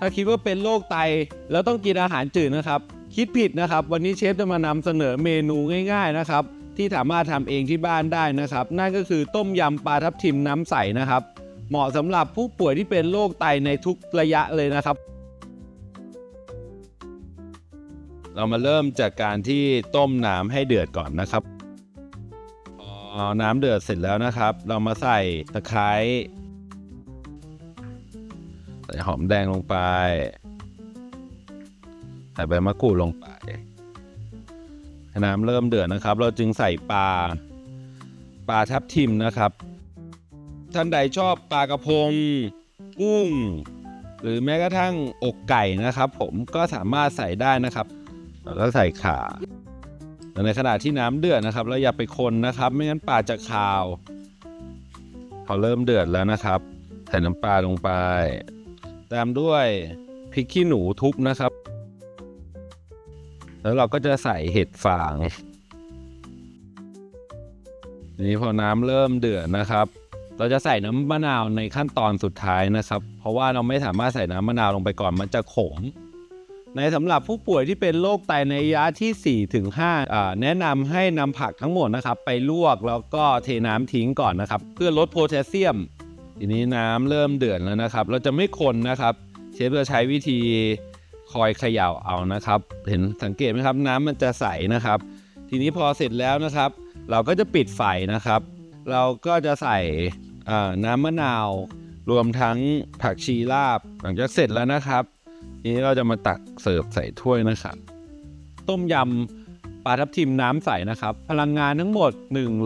ถ้าคิดว่าเป็นโรคไตแล้วต้องกินอาหารจืดนะครับ คิดผิดนะครับ วันนี้เชฟจะมานำเสนอเมนูง่ายๆนะครับ ที่สามารถทำเองที่บ้านได้นะครับ นั่นก็คือต้มยำปลาทับทิมน้ำใสนะครับ เหมาะสำหรับผู้ป่วยที่เป็นโรคไตในทุกระยะเลยนะครับ เรามาเริ่มจากการที่ต้มน้ำให้เดือดก่อนนะครับพอน้ำเดือดเสร็จแล้วนะครับ เรามาใส่ตะไคร้ ใส่หอมแดงลงไป ใส่ใบมะกรูดลงไปน้ำเริ่มเดือดนะครับ เราจึงใส่ปลาปลาทับทิมนะครับ ท่านใดชอบปลากระพง กุ้ง หรือแม้กระทั่งอกไก่นะครับ ผมก็สามารถใส่ได้นะครับแล้วก็ใส่ขาแต่ในขณะที่น้ำเดือดนะครับเราอย่าไปคนนะครับ ไม่งั้นปลาจะคาวพอเริ่มเดือดแล้วนะครับ ใส่น้ำปลาลงไป ตามด้วยพริกขี้หนูทุบนะครับ แล้วเราก็จะใส่เห็ดฟาง นี้พอน้ำเริ่มเดือดนะครับ เราจะใส่น้ำมะนาวในขั้นตอนสุดท้ายนะครับ เพราะว่าเราไม่สามารถใส่น้ำมะนาวลงไปก่อนมันจะขมในสำหรับผู้ป่วยที่เป็นโรคไตในระยะที่4ถึง5แนะนำให้นำผักทั้งหมดนะครับ ไปลวกแล้วก็เทน้ำทิ้งก่อนนะครับ เพื่อลดโพแทสเซียม ทีนี้น้ำเริ่มเดือดแล้วนะครับ เราจะไม่คนนะครับ เชฟจะใช้วิธีคอยเขย่าเอานะครับ เห็นสังเกตไหมครับ น้ำมันจะใสนะครับ ทีนี้พอเสร็จแล้วนะครับ เราก็จะปิดไฟนะครับ เราก็จะใส่น้ำมะนาว รวมทั้งผักชีลาบ หลังจากเสร็จแล้วนะครับ ทีนี้เราจะมาตักเสิร์ฟใส่ถ้วยนะครับ ต้มยำ ปลาทับทิมน้ำใสนะครับ พลังงานทั้งหมด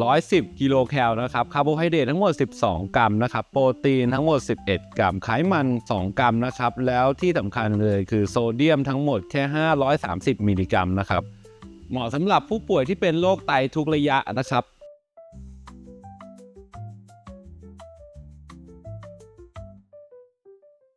110 กิโลแคลนะครับ คาร์โบไฮเดรตทั้งหมด 12 กรัมนะครับ โปรตีนทั้งหมด 11 กรัม ไขมัน 2 กรัมนะครับ แล้วที่สำคัญเลยคือโซเดียมทั้งหมดแค่ 530 มิลลิกรัมนะครับ เหมาะสำหรับผู้ป่วยที่เป็นโรคไตทุกระยะนะครับ